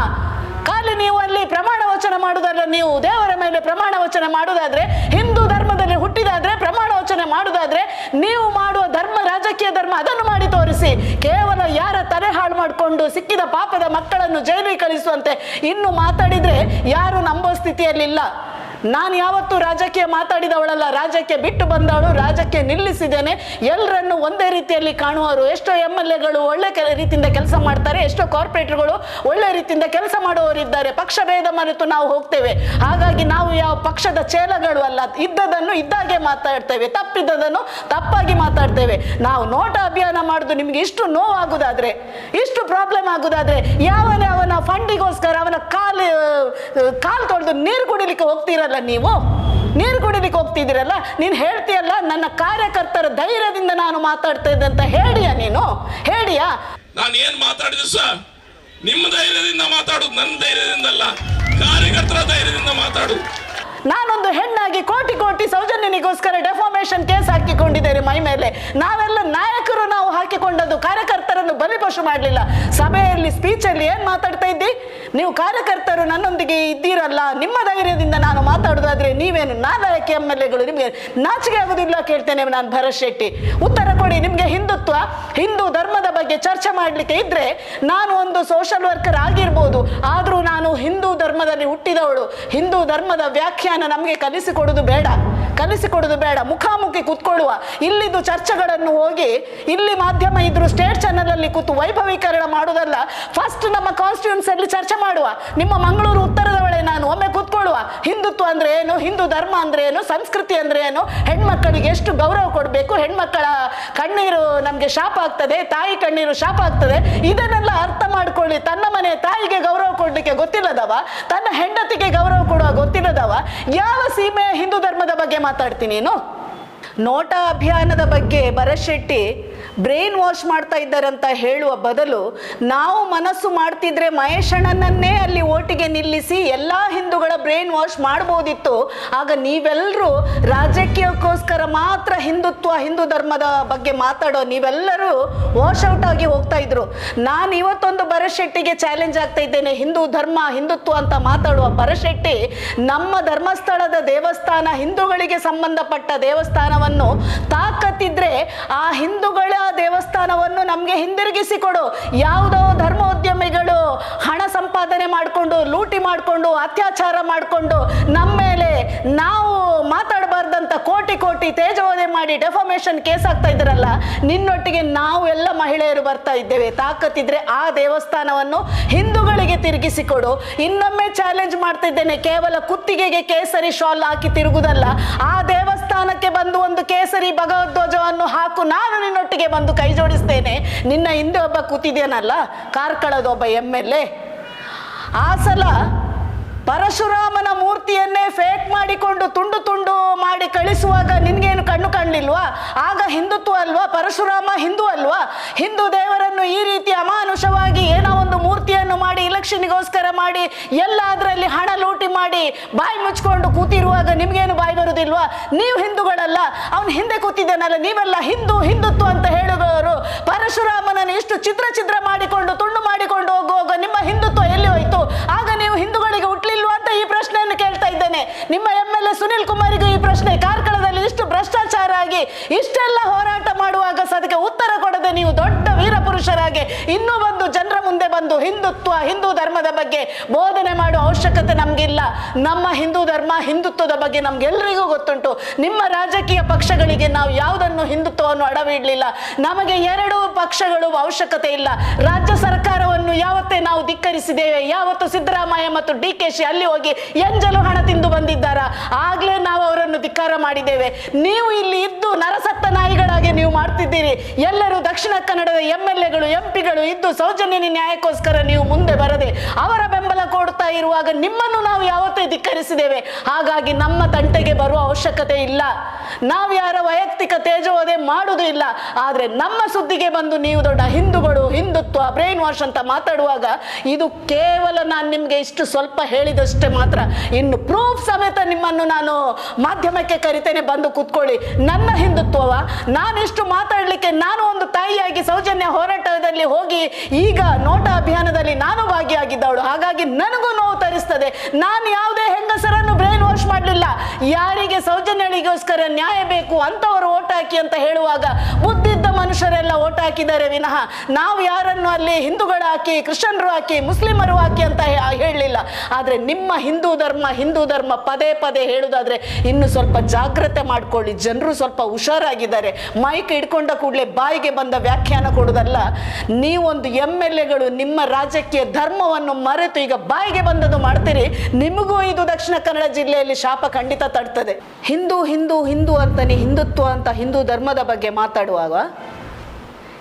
ಖಾಲಿ ನೀವು ಅಲ್ಲಿ ಪ್ರಮಾಣ ವಚನ ಮಾಡುವುದಲ್ಲ ನೀವು. ದೇವರ ಮೇಲೆ ಪ್ರಮಾಣ ವಚನ ಮಾಡುವುದಾದ್ರೆ ಹಿಂದೂ ಧರ್ಮದಲ್ಲಿ ಹುಟ್ಟಿದಾದ್ರೆ ಪ್ರಮಾಣ ವಚನ ಮಾಡುವುದಾದ್ರೆ ನೀವು ಮಾಡುವ ಧರ್ಮ ರಾಜಕೀಯ ಧರ್ಮ ಅದನ್ನು ಮಾಡಿ ತೋರಿಸಿ. ಕೇವಲ ಯಾರ ತಲೆ ಹಾಳು ಮಾಡಿಕೊಂಡು ಸಿಕ್ಕಿದ ಪಾಪದ ಮಕ್ಕಳನ್ನು ಜೈಲಿಗೆ ಕಳಿಸುವಂತೆ ಇನ್ನು ಮಾತಾಡಿದ್ರೆ ಯಾರು ನಂಬೋ ಸ್ಥಿತಿಯಲ್ಲಿಲ್ಲ. ನಾನು ಯಾವತ್ತೂ ರಾಜಕೀಯ ಮಾತಾಡಿದವಳಲ್ಲ ರಾಜ್ಯಕ್ಕೆ ಬಿಟ್ಟು ಬಂದವಳು ರಾಜ್ಯಕ್ಕೆ ನಿಲ್ಲಿಸಿದ್ದೇನೆ. ಎಲ್ಲರನ್ನು ಒಂದೇ ರೀತಿಯಲ್ಲಿ ಕಾಣುವರು ಎಷ್ಟೋ ಎಂ ಎಲ್ ಎಗಳು ಒಳ್ಳೆ ರೀತಿಯಿಂದ ಕೆಲಸ ಮಾಡ್ತಾರೆ, ಎಷ್ಟೋ ಕಾರ್ಪೊರೇಟರ್ಗಳು ಒಳ್ಳೆ ರೀತಿಯಿಂದ ಕೆಲಸ ಮಾಡುವವರಿದ್ದಾರೆ ಪಕ್ಷ ಭೇದ ಮರೆತು ನಾವು ಹೋಗ್ತೇವೆ. ಹಾಗಾಗಿ ನಾವು ಯಾವ ಪಕ್ಷದ ಚೇಲಗಳು ಅಲ್ಲ ಇದ್ದದನ್ನು ಇದ್ದಾಗೆ ಮಾತಾಡ್ತೇವೆ. ತಪ್ಪಿದ್ದದನ್ನು ತಪ್ಪಾಗಿ ಮಾತಾಡ್ತೇವೆ. ನಾವು ನೋಟ ಅಭಿಯಾನ ಮಾಡುದು ನಿಮ್ಗೆ ಇಷ್ಟು ನೋವಾಗುದಾದ್ರೆ, ಇಷ್ಟು ಪ್ರಾಬ್ಲಮ್ ಆಗುದಾದ್ರೆ, ಯಾವನೇ ಅವನ ಫಂಡಿಗೋಸ್ಕರ ಅವನ ಕಾಲು ಕಾಲು ತೊಳೆದು ನೀರು ಕುಡಿಲಿಕ್ಕೆ ಹೋಗ್ತೀರಲ್ಲ ನೀವು? ನೀರು ಕುಡಿಲಿಕ್ಕೆ ಹೋಗ್ತಿದ್ದೀರಲ್ಲ? ನೀನು ಹೇಳ್ತೀಯಲ್ಲ, ನನ್ನ ಕಾರ್ಯಕರ್ತರ ಧೈರ್ಯದಿಂದ ನಾನು ಮಾತಾಡ್ತಾ ಇದ್ದೆ ಅಂತ ಹೇಳಿಯಾ ನೀನು? ಹೇಳಿಯಾ? ನಾನು ಏನ್ ಮಾತಾಡಿದ್ರು ಸರ್? ನಿಮ್ಮ ಧೈರ್ಯದಿಂದ ಮಾತಾಡು ನನ್ನ ಧೈರ್ಯದಿಂದ ಅಲ್ಲ. ಕಾರ್ಯಕರ್ತರ ಧೈರ್ಯದಿಂದ ಮಾತಾಡುದು ನಾನೊಂದು ಹೆಣ್ಣಾಗಿ ಕೋಟಿ ಕೋಟಿ ಸೌಜನ್ಯನಿಗೋಸ್ಕರ ಡೆಫಾಮೇಶನ್ ಕೇಸ್ ಹಾಕಿಕೊಂಡಿದ್ದೇನೆ ಮೈ ಮೇಲೆ. ನಾವೆಲ್ಲ ನಾಯಕರು, ನಾವು ಹಾಕಿಕೊಂಡದ್ದು ಕಾರ್ಯಕರ್ತರನ್ನು ಬಲಿಪಶು ಮಾಡಲಿಲ್ಲ. ಸಭೆಯಲ್ಲಿ ಸ್ಪೀಚಲ್ಲಿ ಏನ್ ಮಾತಾಡ್ತಾ ಇದ್ದಿ? ನೀವು ಕಾರ್ಯಕರ್ತರು, ನನ್ನೊಂದಿಗೆ ಇದ್ದೀರಲ್ಲ, ನಿಮ್ಮ ಧೈರ್ಯದಿಂದ ನಾನು ಮಾತಾಡೋದಾದ್ರೆ ನೀವೇನು ನಾಲ್ಕು ಎಂ ಎಲ್ ಎಗಳು ನಿಮಗೆ ನಾಚಿಕೆ ಆಗೋದಿಲ್ಲ ಕೇಳ್ತೇನೆ ನಾನು ಭರತ್ ಶೆಟ್ಟಿ. ಉತ್ತರ ಕೊಡಿ, ನಿಮಗೆ ಹಿಂದುತ್ವ, ಹಿಂದೂ ಧರ್ಮದ ಬಗ್ಗೆ ಚರ್ಚೆ ಮಾಡಲಿಕ್ಕೆ ಇದ್ರೆ ನಾನು ಒಂದು ಸೋಷಲ್ ವರ್ಕರ್ ಆಗಿರ್ಬೋದು. ಆದರೂ ನಾನು ಹಿಂದೂ ಧರ್ಮದಲ್ಲಿ ಹುಟ್ಟಿದವಳು. ಹಿಂದೂ ಧರ್ಮದ ವ್ಯಾಖ್ಯಾನ ನಮಗೆ ಕಲಿಸಿಕೊಡೋದು ಬೇಡ ಕಲಿಸಿಕೊಡೋದು ಬೇಡ, ಮುಖಾಮುಖಿ ಕೂತ್ಕೊಳ್ಳುವ. ಇಲ್ಲಿದ್ದು ಚರ್ಚೆಗಳನ್ನು ಹೋಗಿ, ಇಲ್ಲಿ ಮಾಧ್ಯಮ ಇದ್ರು ಸ್ಟೇಟ್ ಚಾನಲಲ್ಲಿ ಕೂತು ವೈಭವೀಕರಣ ಮಾಡೋದಲ್ಲ ಫಸ್ಟ್ ನಮ್ಮ ಕಾನ್ಸ್ಟಿಟ್ಯೂನ್ಸ್ ಅಲ್ಲಿ ಚರ್ಚೆ ಮಾಡುವ? ನಿಮ್ಮ ಮಂಗಳೂರು ಉತ್ತರದವಳೆ ನಾನು, ಒಮ್ಮೆ ಕೂತ್ಕೊಳ್ಳುವ. ಹಿಂದುತ್ವ ಅಂದ್ರೆ ಏನು? ಹಿಂದೂ ಧರ್ಮ ಅಂದ್ರೆ ಏನು? ಸಂಸ್ಕೃತಿ ಅಂದ್ರೆ ಏನು? ಹೆಣ್ಮಕ್ಕಳಿಗೆ ಎಷ್ಟು ಗೌರವ ಕೊಡಬೇಕು? ಹೆಣ್ಮಕ್ಕಳ ಕಣ್ಣೀರು ನಮಗೆ ಶಾಪ ಆಗ್ತದೆ, ತಾಯಿ ಕಣ್ಣೀರು ಶಾಪ ಆಗ್ತದೆ. ಇದನ್ನೆಲ್ಲ ಅರ್ಥ ಮಾಡ್ಕೊಳ್ಳಿ. ತನ್ನ ಮನೆ ತಾಯಿಗೆ ಗೌರವ ಕೊಡ್ಲಿಕ್ಕೆ ಗೊತ್ತಿಲ್ಲದವ? ತನ್ನ ಹೆಂಡತಿಗೆ ಗೌರವ ಕೊಡುವ ಗೊತ್ತಿಲ್ಲದವ? ಯಾವ ಸೀಮೆಯ ಹಿಂದೂ ಧರ್ಮದ ಬಗ್ಗೆ ಮಾತಾಡ್ತೀನಿ ನೀನು ನೋಟ ಅಭಿಯಾನದ ಬಗ್ಗೆ ಭರತ್ ಶೆಟ್ಟಿ ಬ್ರೈನ್ ವಾಶ್ ಮಾಡ್ತಾ ಅಂತ ಹೇಳುವ ಬದಲು ನಾವು ಮನಸ್ಸು ಮಾಡ್ತಿದ್ರೆ ಮಹೇಶ್ ಅಣ್ಣನನ್ನೇ ಅಲ್ಲಿ ಓಟಿಗೆ ನಿಲ್ಲಿಸಿ ಎಲ್ಲ ಹಿಂದೂಗಳ ಬ್ರೈನ್ ವಾಶ್ ಮಾಡ್ಬೋದಿತ್ತು. ಆಗ ನೀವೆಲ್ಲರೂ ರಾಜಕೀಯಕ್ಕೋಸ್ಕರ ಮಾತ್ರ ಹಿಂದುತ್ವ, ಹಿಂದೂ ಧರ್ಮದ ಬಗ್ಗೆ ಮಾತಾಡೋ ನೀವೆಲ್ಲರೂ ವಾಶ್ ಔಟ್ ಆಗಿ ಹೋಗ್ತಾ ಇದ್ರು. ನಾನು ಇವತ್ತೊಂದು ಭರಶೆಟ್ಟಿಗೆ ಶೆಟ್ಟಿಗೆ ಚಾಲೆಂಜ್ ಆಗ್ತಾ ಇದ್ದೇನೆ, ಹಿಂದೂ ಧರ್ಮ, ಹಿಂದುತ್ವ ಅಂತ ಮಾತಾಡುವ ಭರಶೆಟ್ಟಿ ಶೆಟ್ಟಿ ನಮ್ಮ ಧರ್ಮಸ್ಥಳದ ದೇವಸ್ಥಾನ, ಹಿಂದೂಗಳಿಗೆ ಸಂಬಂಧಪಟ್ಟ ದೇವಸ್ಥಾನವನ್ನು ತಾಕತ್ತಿದ್ರೆ ಆ ಹಿಂದೂಗಳ ದೇವಸ್ಥಾನವನ್ನು ನಮಗೆ ಹಿಂದಿರುಗಿಸಿ ಕೊಡು. ಯಾವುದೋ ಧರ್ಮೋದ್ಯಮಿಗಳು ಹಣ ಸಂಪಾದನೆ ಮಾಡಿಕೊಂಡು, ಲೂಟಿ ಮಾಡಿಕೊಂಡು, ಅತ್ಯಾಚಾರ ಮಾಡಿಕೊಂಡು ನಮ್ಮ ಮೇಲೆ ನಾವು ಮಾತಾಡಬಾರ್ದಂತ ಕೋಟಿ ಕೋಟಿ ತೇಜವೋದೆ ಮಾಡಿ ಡೆಫಾಮೇಶನ್ ಕೇಸ್ ಆಗ್ತಾ ಇದ್ರಲ್ಲ, ನಿನ್ನೊಟ್ಟಿಗೆ ನಾವು ಎಲ್ಲ ಮಹಿಳೆಯರು ಬರ್ತಾ ಇದ್ದೇವೆ. ತಾಕತ್ತಿದ್ರೆ ಆ ದೇವಸ್ಥಾನವನ್ನು ಹಿಂದೂಗಳಿಗೆ ತಿರುಗಿಸಿಕೊಡು. ಇನ್ನೊಮ್ಮೆ ಚಾಲೆಂಜ್ ಮಾಡ್ತಿದ್ದೇನೆ, ಕೇವಲ ಕುತ್ತಿಗೆಗೆ ಕೇಸರಿ ಶಾಲ್ ಹಾಕಿ ತಿರುಗುದಲ್ಲ. ಆ ದೇವಸ್ಥಾನಕ್ಕೆ ಬಂದು ಒಂದು ಕೇಸರಿ ಭಗವದ್ವಜವನ್ನು ಹಾಕು, ನಾನು ನಿನ್ನೊಟ್ಟಿಗೆ ಬಂದು ಕೈ ಜೋಡಿಸ್ತೇನೆ. ನಿನ್ನ ಹಿಂದೆ ಒಬ್ಬ ಕೂತಿದ್ದೇನಲ್ಲ ಕಾರ್ಕಳದ ಒಬ್ಬ ಎಂ ಎಲ್ ಎ. ಆ ಸಲ ಪರಶುರಾಮನ ಮೂರ್ತಿಯನ್ನೇ ಫೇಕ್ ಮಾಡಿಕೊಂಡು ತುಂಡು ತುಂಡು ಮಾಡಿ ಕಳಿಸುವಾಗ ನಿನ್ಗೇನು ಕಣ್ಣು ಕಾಣಲಿಲ್ವಾ? ಆಗ ಹಿಂದುತ್ವ ಅಲ್ವಾ? ಪರಶುರಾಮ ಹಿಂದೂ ಅಲ್ವಾ? ಹಿಂದೂ ದೇವರನ್ನು ಈ ರೀತಿ ಅಮಾನುಷವಾಗಿ ಮೂರ್ತಿಯನ್ನು ಮಾಡಿ ಎಲ್ಲ ಅದರಲ್ಲಿ ಹಣ ಲೂಟಿ ಮಾಡಿ, ಬಾಯಿ ಮುಚ್ಕೊಂಡು ಕೂತಿರುವಾಗ ನಿಮ್ಗೇನು ಬಾಯಿ ಬರುದಿಲ್ವಾ? ನೀವು ಹಿಂದೂಗಳಲ್ಲ, ಅವನು ಹಿಂದೆ ಕೂತಿದ್ದಾನಲ್ಲ, ನೀವೆಲ್ಲ ಹಿಂದೂ ಹಿಂದುತ್ವ ಅಂತ ಹೇಳುವವರು. ಪರಶುರಾಮನನ್ನು ಇಷ್ಟು ಚಿತ್ರ ಚಿತ್ರ ಮಾಡಿಕೊಂಡು, ತುಂಡು ಮಾಡಿಕೊಂಡು ಹೋಗುವಾಗ ನಿಮ್ಮ ಹಿಂದುತ್ವ ಎಲ್ಲಿ ಹೋಯ್ತು? ಆಗ ನೀವು ಹಿಂದೂಗಳಿಗೆ ಹುಟ್ಟಲಿಲ್ವ ಅಂತ ಈ ಪ್ರಶ್ನೆಯನ್ನು ಕೇಳ್ತಾ ಇದ್ದೇನೆ. ನಿಮ್ಮ ಎಂ ಎಲ್ ಎ ಸುನಿಲ್ ಕುಮಾರಿಗೂ ಈ ಪ್ರಶ್ನೆ, ಕಾರ್ಕಳದಲ್ಲಿ ಇಷ್ಟು ಭ್ರಷ್ಟಾಚಾರ ಆಗಿ, ಇಷ್ಟೆಲ್ಲ ಹೋರಾಟ ಮಾಡುವಾಗ ಅದಕ್ಕೆ ಉತ್ತರ ಕೊಡದೆ ನೀವು ದೊಡ್ಡ ವೀರ ಪುರುಷರಾಗಿ ಇನ್ನೂ ಬಂದು ಜನರ ಮುಂದೆ ಬಂದು ಹಿಂದುತ್ವ, ಹಿಂದೂ ಧರ್ಮದ ಬಗ್ಗೆ ಬೋಧನೆ ಮಾಡುವ ಅವಶ್ಯಕತೆ ನಮಗಿಲ್ಲ. ನಮ್ಮ ಹಿಂದೂ ಧರ್ಮ ಹಿಂದುತ್ವದ ಬಗ್ಗೆ ನಮ್ಗೆಲ್ಲರಿಗೂ ಗೊತ್ತುಂಟು. ನಿಮ್ಮ ರಾಜಕೀಯ ಪಕ್ಷಗಳಿಗೆ ನಾವು ಯಾವುದನ್ನು ಹಿಂದುತ್ವವನ್ನು ಅಡವಿಡ್ಲಿಲ್ಲ. ನಮಗೆ ಎರಡು ಪಕ್ಷಗಳು ಅವಶ್ಯಕತೆ ಇಲ್ಲ. ರಾಜ್ಯ ಸರ್ಕಾರವನ್ನು ಯಾವತ್ತೇ ನಾವು ಧಿಕ್ಕರಿಸಿದ್ದೇವೆ, ಯಾವತ್ತು ಸಿದ್ದರಾಮಯ್ಯ ಮತ್ತು ಡಿ ಕೆ ಶಿ ಅಲ್ಲಿ ಹೋಗಿ ಎಂಜಲು ಹಣ ತಿಂದು ಬಂದಿದ್ದಾರ? ಆಗ್ಲೇ ನಾವು ಅವರನ್ನು ಧಿಕ್ಕಾರ ಮಾಡಿದ್ದೇವೆ. ನೀವು ಇಲ್ಲಿ ಇದ್ದು ನರಸತ್ತ ನಾಯಿಗಳಾಗಿ ನೀವು ಮಾಡ್ತಿದ್ದೀರಿ. ಎಲ್ಲರೂ ದಕ್ಷಿಣ ಕನ್ನಡದ ಎಂ ಎಲ್ ಎಗಳು ಎಂಪಿಗಳು ಇದ್ದು ಸೌಜನ್ಯ ನ್ಯಾಯಕ್ಕೋಸ್ಕರ ನೀವು ಮುಂದೆ ಬರದೆ ಅವರ ಬೆಂಬಲ ಕೊಡ್ತಾ ಇರುವಾಗ ನಿಮ್ಮನ್ನು ನಾವು ಯಾವತ್ತೇ ಧಿಕ್ಕರಿಸಿದ್ದೇವೆ. ಹಾಗಾಗಿ ನಮ್ಮ ತಂಟೆಗೆ ಬರುವ ಅವಶ್ಯಕತೆ ಇಲ್ಲ. ನಾವು ಯಾರ ವೈಯಕ್ತಿಕ ತೇಜೋವಧೆ ಮಾಡುವುದು ಇಲ್ಲ. ಆದ್ರೆ ನಮ್ಮ ಸುದ್ದಿಗೆ ಬಂದು ನೀವು ದೊಡ್ಡ ಹಿಂದೂಗಳು, ಹಿಂದುತ್ವ ಬ್ರೈನ್ ವಾಶ್ ಅಂತ ಮಾತಾಡುವಾಗ ಇದು ಕೇವಲ ನಾನು ನಿಮಗೆ ಇಷ್ಟು ಸ್ವಲ್ಪ ಹೇಳಿದಷ್ಟೇ ಮಾತ್ರ. ಇನ್ನು ಪ್ರೂಫ್ ಸಮೇತ ನಿಮ್ಮನ್ನು ನಾನು ಮಾಧ್ಯಮಕ್ಕೆ ಕರಿತೇನೆ, ಬಂದು ಕೂತ್ಕೊಳ್ಳಿ. ನನ್ನ ಹಿಂದುತ್ವವ ನಾನಿಷ್ಟು ಮಾತಾಡಲಿಕ್ಕೆ ನಾನು ಒಂದು ತಾಯಿಯಾಗಿ ಸೌಜನ್ಯ ಹೋರಾಟದಲ್ಲಿ ಹೋಗಿ ಈಗ ನೋಟ ಅಭಿಯಾನದಲ್ಲಿ ನಾನು ಭಾಗಿಯಾಗಿದ್ದವಳು. ಹಾಗಾಗಿ ನನಗೂ ನೋವು ತರಿಸ್ತದೆ. ನಾನು ಯಾವುದೇ ಹೆಂಗಸರನ್ನು ಬ್ರೈನ್ ವಾಶ್ ಮಾಡಲಿಲ್ಲ. ಯಾರಿಗೆ ಸೌಜನ್ಯಳಿಗೋಸ್ಕರ ನ್ಯಾಯ ಬೇಕು ಅಂತವರು ಓಟ್ ಹಾಕಿ ಅಂತ ಹೇಳುವಾಗ ಬುದ್ಧಿದ್ದ ಮನುಷ್ಯರೆಲ್ಲ ಓಟ್ ಹಾಕಿದ್ದಾರೆ. ವಿನಃ ನಾವು ಯಾರನ್ನು ಅಲ್ಲಿ ಹಿಂದೂಗಳು ಹಾಕಿ ಕ್ರಿಶ್ಚನ್ರು ಹಾಕಿ, ಮುಸ್ಲಿಮರು ಹಾಕಿ ಅಂತ ಹೇಳಲಿಲ್ಲ. ಆದರೆ ನಿಮ್ಮ ಹಿಂದೂ ಧರ್ಮ ಹಿಂದೂ ಧರ್ಮ ಪದೇ ಪದೇ ಹೇಳೋದಾದರೆ ಇನ್ನು ಸ್ವಲ್ಪ ಜಾಗ್ರತೆ ಮಾಡ್ಕೊಳ್ಳಿ. ಜನರು ಸ್ವಲ್ಪ ಹುಷಾರಾಗಿದ್ದಾರೆ. ಮೈಕ್ ಹಿಡ್ಕೊಂಡ ಕೂಡಲೇ ಬಾಯಿಗೆ ಬಂದ ವ್ಯಾಖ್ಯಾನ ಕೊಡೋದಲ್ಲ, ನೀವೊಂದು ಎಂ ಎಲ್ ಎಗಳು ನಿಮ್ಮ ರಾಜಕೀಯ ಧರ್ಮವನ್ನು ಮರೆತು ಈಗ ಬಾಯಿಗೆ ಬಂದದ್ದು ಮಾಡ್ತೀರಿ. ನಿಮಗೂ ಇದು ದಕ್ಷಿಣ ಕನ್ನಡ ಜಿಲ್ಲೆಯಲ್ಲಿ ಶಾಪ ಖಂಡಿತ ತಡ್ತದೆ. ಹಿಂದೂ ಹಿಂದೂ ಹಿಂದೂ ಅಂತಾನೆ ಹಿಂದುತ್ವ ಅಂತ ಹಿಂದೂ ಧರ್ಮದ ಬಗ್ಗೆ ಮಾತಾಡುವಾಗ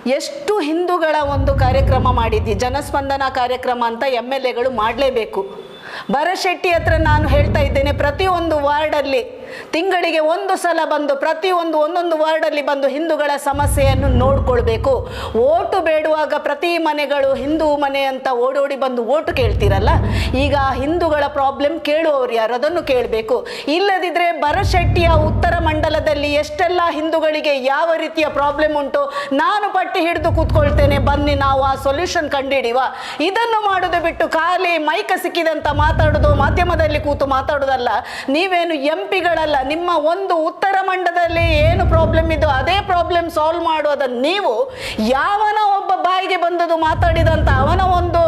ಎಷ್ಟು ಹಿಂದೂಗಳ ಒಂದು ಕಾರ್ಯಕ್ರಮ ಮಾಡಿದ್ದಿ? ಜನಸ್ಪಂದನ ಕಾರ್ಯಕ್ರಮ ಅಂತ ಎಂ ಎಲ್ ಎಗಳು ಮಾಡಲೇಬೇಕು. ಭರಶೆಟ್ಟಿ ಹತ್ರ ನಾನು ಹೇಳ್ತಾ ಇದ್ದೇನೆ, ಪ್ರತಿಯೊಂದು ವಾರ್ಡಲ್ಲಿ ತಿಂಗಳಿಗೆ ಒಂದು ಸಲ ಬಂದು ಪ್ರತಿಯೊಂದು ಒಂದೊಂದು ವಾರ್ಡಲ್ಲಿ ಬಂದು ಹಿಂದೂಗಳ ಸಮಸ್ಯೆಯನ್ನು ನೋಡ್ಕೊಳ್ಬೇಕು. ಓಟು ಬೇಡುವಾಗ ಪ್ರತಿ ಮನೆಗಳು ಹಿಂದೂ ಮನೆ ಅಂತ ಓಡೋಡಿ ಬಂದು ಓಟು ಕೇಳ್ತೀರಲ್ಲ? ಈಗ ಹಿಂದೂಗಳ ಪ್ರಾಬ್ಲಮ್ ಕೇಳುವವರು ಯಾರು? ಅದನ್ನು ಕೇಳಬೇಕು. ಇಲ್ಲದಿದ್ರೆ ಭರಶೆಟ್ಟಿಯ ಉತ್ತರ ಮಂಡಲದಲ್ಲಿ ಎಷ್ಟೆಲ್ಲ ಹಿಂದೂಗಳಿಗೆ ಯಾವ ರೀತಿಯ ಪ್ರಾಬ್ಲಮ್ ಉಂಟು, ನಾನು ಪಟ್ಟಿ ಹಿಡಿದು ಕೂತ್ಕೊಳ್ತೇನೆ, ಬನ್ನಿ ನಾವು ಆ ಸೊಲ್ಯೂಷನ್ ಕಂಡಿಡಿವ. ಇದನ್ನು ಮಾಡೋದು ಬಿಟ್ಟು ಖಾಲಿ ಮೈಕ ಸಿಕ್ಕಿದಂತ ಮಾತಾಡೋದು, ಮಾಧ್ಯಮದಲ್ಲಿ ಕೂತು ಮಾತಾಡೋದಲ್ಲ. ನೀವೇನು ಎಂ ಪಿಗಳಲ್ಲ ನಿಮ್ಮ ಒಂದು ಉತ್ತರ ಮಂಡದಲ್ಲಿ ಏನು ಪ್ರಾಬ್ಲಮ್ ಇದೋ ಅದೇ ಪ್ರಾಬ್ಲಮ್ ಸಾಲ್ವ್ ಮಾಡೋದ ನೀವು ಯಾವನ ಒಬ್ಬ ಬಾಯಿಗೆ ಬಂದದ್ದು ಮಾತಾಡಿದಂತ ಅವನ ಒಂದು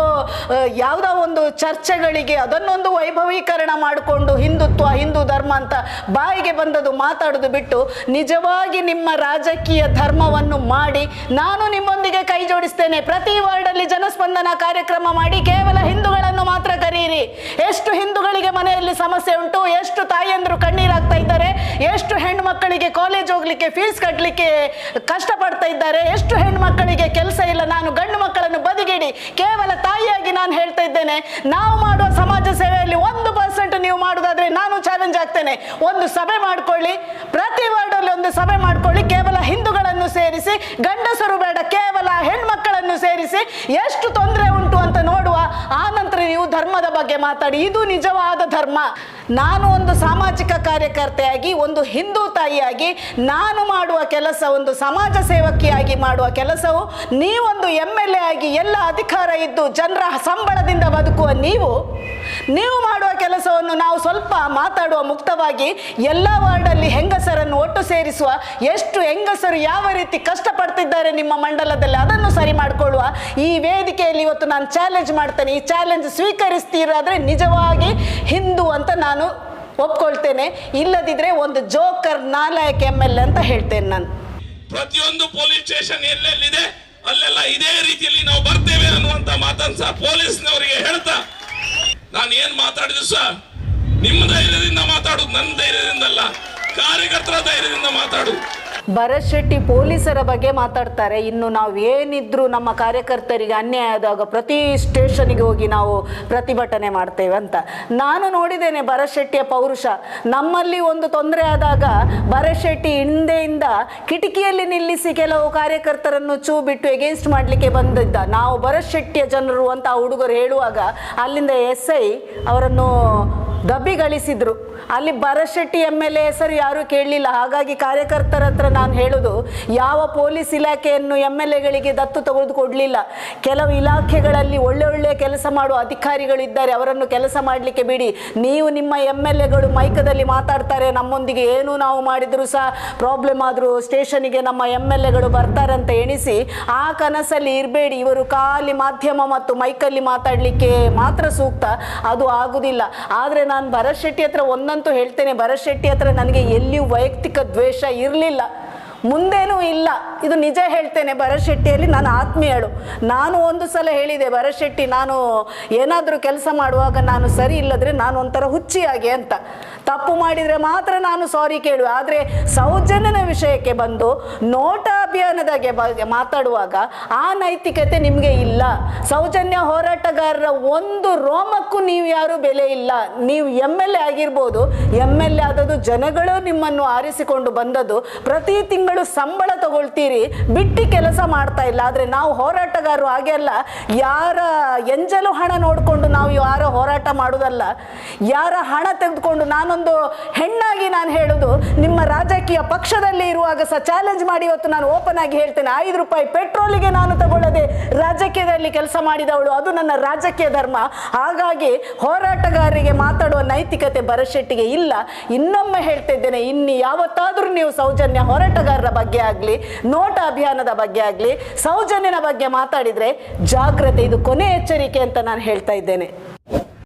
ಯಾವುದೋ ಒಂದು ಚರ್ಚೆಗಳಿಗೆ ಅದನ್ನೊಂದು ವೈಭವೀಕರಣ ಮಾಡಿಕೊಂಡು ಹಿಂದುತ್ವ, ಹಿಂದೂ ಧರ್ಮ ಅಂತ ಬಾಯಿಗೆ ಬಂದದ್ದು ಮಾತಾಡೋದು ಬಿಟ್ಟು ನಿಜವಾಗಿ ನಿಮ್ಮ ರಾಜಕೀಯ ಧರ್ಮವನ್ನು ಮಾಡಿ ನಾನು ನಿಮ್ಮೊಂದಿಗೆ ಕೈ ಜೋಡಿಸ್ತೇನೆ. ಪ್ರತಿ ವಾರ್ಡಲ್ಲಿ ಜನಸ್ಪಂದನ ಕಾರ್ಯಕ್ರಮ ಮಾಡಿ ಕೇವಲ ಹಿಂದೂಗಳನ್ನು ಮಾತ್ರ ಕರೆಯಿರಿ ಎಷ್ಟು ಹಿಂದೂಗಳಿಗೆ ಮನೆಯಲ್ಲಿ ಸಮಸ್ಯೆ ಉಂಟು, ಎಷ್ಟು ತಾಯಿಯಂದ್ರು ಕಣ್ಣೀರಾಗ್ತಾ ಇದ್ದಾರೆ, ಎಷ್ಟು ಹೆಣ್ಣು ಮಕ್ಕಳಿಗೆ ಕಾಲೇಜ್ ಹೋಗ್ಲಿಕ್ಕೆ ಫೀಸ್ ಕಟ್ಟಲಿಕ್ಕೆ ಕಷ್ಟಪಡ್ತಾ ಇದ್ದಾರೆ, ಎಷ್ಟು ಹೆಣ್ಣು ಮಕ್ಕಳಿಗೆ ಕೆಲಸ ಇಲ್ಲ, ನಾನು ಗಂಡು ಮಕ್ಕಳನ್ನು ಬದಿಗಿಡಿ. ಕೇವಲ ತಾಯಿಯಾಗಿ ನಾನು ಹೇಳ್ತಾ ಇದ್ದೇನೆ, ನಾವು ಮಾಡುವ ಸಮಾಜ ಸೇವೆಯಲ್ಲಿ ಒಂದು ಪರ್ಸೆಂಟ್ ನೀವು ಮಾಡುದಾದ್ರೆ ನಾನು ಚಾಲೆಂಜ್ ಆಗ್ತೇನೆ. ಒಂದು ಸಭೆ ಮಾಡ್ಕೊಳ್ಳಿ, ಪ್ರತಿ ವಾರ್ಡಲ್ಲಿ ಒಂದು ಸಭೆ ಮಾಡ್ಕೊಳ್ಳಿ, ಕೇವಲ ಹಿಂದೂಗಳನ್ನು ಸೇರಿಸಿ, ಗಂಡಸರು ಬೇಡ, ಕೇವಲ ಹೆಣ್ಮಕ್ಕಳನ್ನು ಸೇರಿಸಿ, ಎಷ್ಟು ತೊಂದರೆ ಉಂಟು ನೋಡುವ, ಆ ನೀವು ಧರ್ಮದ ಬಗ್ಗೆ ಮಾತಾಡಿ. ಇದು ನಿಜವಾದ ಧರ್ಮ. ನಾನು ಒಂದು ಸಾಮಾಜಿಕ ಕಾರ್ಯಕರ್ತೆಯಾಗಿ, ಒಂದು ಹಿಂದೂ ತಾಯಿಯಾಗಿ, ನಾನು ಮಾಡುವ ಕೆಲಸ ಒಂದು ಸಮಾಜ ಸೇವಕಿಯಾಗಿ ಮಾಡುವ ಕೆಲಸವು, ನೀವೊಂದು ಎಂ ಎಲ್ ಎ ಆಗಿ ಎಲ್ಲ ಅಧಿಕಾರ ಇದ್ದು, ಜನರ ಸಂಬಳದಿಂದ ಬದುಕುವ ನೀವು ನೀವು ಮಾಡುವ ಕೆಲಸವನ್ನು ನಾವು ಸ್ವಲ್ಪ ಮಾತಾಡುವ ಮುಕ್ತವಾಗಿ ಎಲ್ಲ ವಾರ್ಡಲ್ಲಿ ಹೆಂಗಸರನ್ನು ಒಟ್ಟು ಸೇರಿಸುವ, ಎಷ್ಟು ಹೆಂಗಸರು ಯಾವ ರೀತಿ ಕಷ್ಟಪಡ್ತಿದ್ದಾರೆ ನಿಮ್ಮ ಮಂಡಲದಲ್ಲಿ ಅದನ್ನು ಸರಿ ಮಾಡಿಕೊಳ್ಳುವ ಈ ವೇದಿಕೆಯಲ್ಲಿ ಇವತ್ತು ನಾನು ಚಾಲೆಂಜ್ ಮಾಡ್ತೇನೆ. ಈ ಚಾಲೆಂಜ್ ಸ್ವೀಕರಿಸ್ತೀರಾದ್ರೆ ನಿಜವಾಗಿ ಹಿಂದೂ ಅಂತ ನಾನು ಒಪ್ಕೊಳ್ತೇನೆ. ಇಲ್ಲದಿದ್ರೆ ಒಂದು ಜೋಕರ್ ನಾಲಾಯಕ್ ಎಂ ಎಲ್ ಅಂತ ಹೇಳ್ತೇನೆ ನಾನು. ಪ್ರತಿಯೊಂದು ಪೊಲೀಸ್ ಸ್ಟೇಷನ್ ಎಲ್ಲೆಲ್ಲಿದೆ, ಅಲ್ಲೆಲ್ಲ ಇದೇ ರೀತಿಯಲ್ಲಿ ನಾವು ಬರ್ತೇವೆ ಅನ್ನುವಂತ ಮಾತನ್ನ ಪೊಲೀಸ್ನವರಿಗೆ ಹೇಳ್ತಾ ನಾನು ಏನ್ ಮಾತಾಡಿದ್ರು ಸರ್? ನಿಮ್ಮ ಧೈರ್ಯದಿಂದ ಮಾತಾಡುದು ನನ್ನ ಧೈರ್ಯದಿಂದಲ್ಲ. ಕಾರ್ಯಕರ್ತರ ಧೈರ್ಯದಿಂದ ಮಾತಾಡು. ಭರತ್ ಶೆಟ್ಟಿ ಪೊಲೀಸರ ಬಗ್ಗೆ ಮಾತಾಡ್ತಾರೆ. ಇನ್ನು ನಾವು ಏನಿದ್ರು ನಮ್ಮ ಕಾರ್ಯಕರ್ತರಿಗೆ ಅನ್ಯಾಯ ಆದಾಗ ಪ್ರತಿ ಸ್ಟೇಷನ್ಗೆ ಹೋಗಿ ನಾವು ಪ್ರತಿಭಟನೆ ಮಾಡ್ತೇವೆ ಅಂತ. ನಾನು ನೋಡಿದ್ದೇನೆ ಭರತ್ ಶೆಟ್ಟಿಯ ಪೌರುಷ. ನಮ್ಮಲ್ಲಿ ಒಂದು ತೊಂದರೆ ಆದಾಗ ಭರತ್ ಶೆಟ್ಟಿ ಹಿಂದೆಯಿಂದ ಕಿಟಕಿಯಲ್ಲಿ ನಿಲ್ಲಿಸಿ ಕೆಲವು ಕಾರ್ಯಕರ್ತರನ್ನು ಚೂ ಬಿಟ್ಟು ಎಗೇನ್ಸ್ಟ್ ಮಾಡಲಿಕ್ಕೆ ಬಂದಿದ್ದ. ನಾವು ಭರತ್ ಶೆಟ್ಟಿಯ ಜನರು ಅಂತ ಹುಡುಗರು ಹೇಳುವಾಗ ಅಲ್ಲಿಂದ ಎಸ್ ಐ ಅವರನ್ನು ಗಬ್ಬಿಗಳಿಸಿದ್ರು ಅಲ್ಲಿ Bharat Shetty M L A ಹೆಸರು ಯಾರೂ ಕೇಳಲಿಲ್ಲ. ಹಾಗಾಗಿ ಕಾರ್ಯಕರ್ತರ ಹತ್ರ ನಾನು ಹೇಳೋದು, ಯಾವ ಪೊಲೀಸ್ ಇಲಾಖೆಯನ್ನು ಎಂ ಎಲ್ ಎಗಳಿಗೆ ದತ್ತು ತೆಗೆದುಕೊಡ್ಲಿಲ್ಲ ಕೆಲವು ಇಲಾಖೆಗಳಲ್ಲಿ ಒಳ್ಳೆ ಒಳ್ಳೆ ಕೆಲಸ ಮಾಡುವ ಅಧಿಕಾರಿಗಳಿದ್ದಾರೆ ಅವರನ್ನು ಕೆಲಸ ಮಾಡಲಿಕ್ಕೆ ಬಿಡಿ. ನೀವು ನಿಮ್ಮ ಎಂ ಎಲ್ ಎಗಳು ಮೈಕದಲ್ಲಿ ಮಾತಾಡ್ತಾರೆ. ನಮ್ಮೊಂದಿಗೆ ಏನು ನಾವು ಮಾಡಿದ್ರು ಸಹ ಪ್ರಾಬ್ಲಮ್ ಆದರೂ ಸ್ಟೇಷನಿಗೆ ನಮ್ಮ ಎಂ ಎಲ್ ಎಗಳು ಬರ್ತಾರೆ ಅಂತ ಎಣಿಸಿ, ಆ ಕನಸಲ್ಲಿ ಇರಬೇಡಿ. ಇವರು ಖಾಲಿ ಮಾಧ್ಯಮ ಮತ್ತು ಮೈಕಲ್ಲಿ ಮಾತಾಡಲಿಕ್ಕೆ ಮಾತ್ರ ಸೂಕ್ತ. ಅದು ಆಗುದಿಲ್ಲ. ಆದರೆ ನಾನು ಭರತ್ ಶೆಟ್ಟಿ ಹತ್ರ ಒಂದಂತೂ ಹೇಳ್ತೇನೆ, ಭರತ್ ಶೆಟ್ಟಿ ಹತ್ರ ನನಗೆ ಎಲ್ಲಿಯೂ ವೈಯಕ್ತಿಕ ದ್ವೇಷ ಇರಲಿಲ್ಲ. ಮುಂದೇನೂ ಇಲ್ಲ. ಇದು ನಿಜ ಹೇಳ್ತೇನೆ ಭರಶೆಟ್ಟಿಯಲ್ಲಿ ನಾನು ಆತ್ಮೀಯಳು. ನಾನು ಒಂದು ಸಲ ಹೇಳಿದೆ ಭರಶೆಟ್ಟಿ ನಾನು ಏನಾದರೂ ಕೆಲಸ ಮಾಡುವಾಗ ನಾನು ಸರಿ ಇಲ್ಲದ್ರೆ ನಾನು ಒಂಥರ ಹುಚ್ಚಿಯಾಗಿ ಅಂತ. ತಪ್ಪು ಮಾಡಿದರೆ ಮಾತ್ರ ನಾನು ಸಾರಿ ಕೇಳುವೆ. ಆದರೆ ಸೌಜನ್ಯನ ವಿಷಯಕ್ಕೆ ಬಂದು ನೋಟ ಅಭಿಯಾನದಾಗೆ ಮಾತಾಡುವಾಗ ಆ ನೈತಿಕತೆ ನಿಮಗೆ ಇಲ್ಲ. ಸೌಜನ್ಯ ಹೋರಾಟಗಾರರ ಒಂದು ರೋಮಕ್ಕೂ ನೀವು ಯಾರು ಬೆಲೆ ಇಲ್ಲ. ನೀವು ಎಂ ಎಲ್ ಎ ಆಗಿರ್ಬೋದು, ಎಂ ಎಲ್ ಎ ಆದದ್ದು ಜನಗಳು ನಿಮ್ಮನ್ನು ಆರಿಸಿಕೊಂಡು ಬಂದದ್ದು. ಪ್ರತಿ ತಿಂಗಳು ಸಂಬಳ ತಗೊಳ್ತೀರಿ, ಬಿಟ್ಟು ಕೆಲಸ ಮಾಡ್ತಾ ಇಲ್ಲ. ಆದರೆ ನಾವು ಹೋರಾಟಗಾರರು ಹಾಗೆ ಅಲ್ಲ. ಯಾರ ಎಂಜಲು ಹಣ ನೋಡಿಕೊಂಡು ನಾವು ಯಾರ ಹೋರಾಟ ಮಾಡೋದಲ್ಲ. ಯಾರ ಹಣ ತೆಗೆದುಕೊಂಡು ನಾನೊಂದು ಹೆಣ್ಣಾಗಿ ನಾನು ಹೇಳೋದು, ನಿಮ್ಮ ರಾಜಕೀಯ ಪಕ್ಷದಲ್ಲಿ ಇರುವಾಗ ಸಹ ಚಾಲೆಂಜ್ ಮಾಡಿ ಇವತ್ತು ನಾನು ಓಪನ್ ಆಗಿ ಹೇಳ್ತೇನೆ, ಐದು ರೂಪಾಯಿ ಪೆಟ್ರೋಲಿಗೆ ನಾನು ತಗೊಳ್ಳದೆ ರಾಜಕೀಯದಲ್ಲಿ ಕೆಲಸ ಮಾಡಿದವಳು, ಅದು ನನ್ನ ರಾಜಕೀಯ ಧರ್ಮ. ಹಾಗಾಗಿ ಹೋರಾಟಗಾರರಿಗೆ ಮಾತಾಡುವ ನೈತಿಕತೆ ಭರಶೆಟ್ಟಿಗೆ ಇಲ್ಲ. ಇನ್ನೊಮ್ಮೆ ಹೇಳ್ತಿದ್ದೇನೆ, ಇನ್ನು ಯಾವತ್ತಾದರೂ ನೀವು ಸೌಜನ್ಯ ಹೋರಾಟಗಾರರ ಬಗ್ಗೆ ಆಗಲಿ, ನೋಟ ಅಭಿಯಾನದ ಬಗ್ಗೆ ಆಗಲಿ, ಸೌಜನ್ಯನ ಬಗ್ಗೆ ಮಾತಾಡಿದರೆ ಜಾಗ್ರತೆ, ಇದು ಕೊನೆ ಎಚ್ಚರಿಕೆ ಅಂತ ನಾನು ಹೇಳ್ತಾ ಇದ್ದೇನೆ.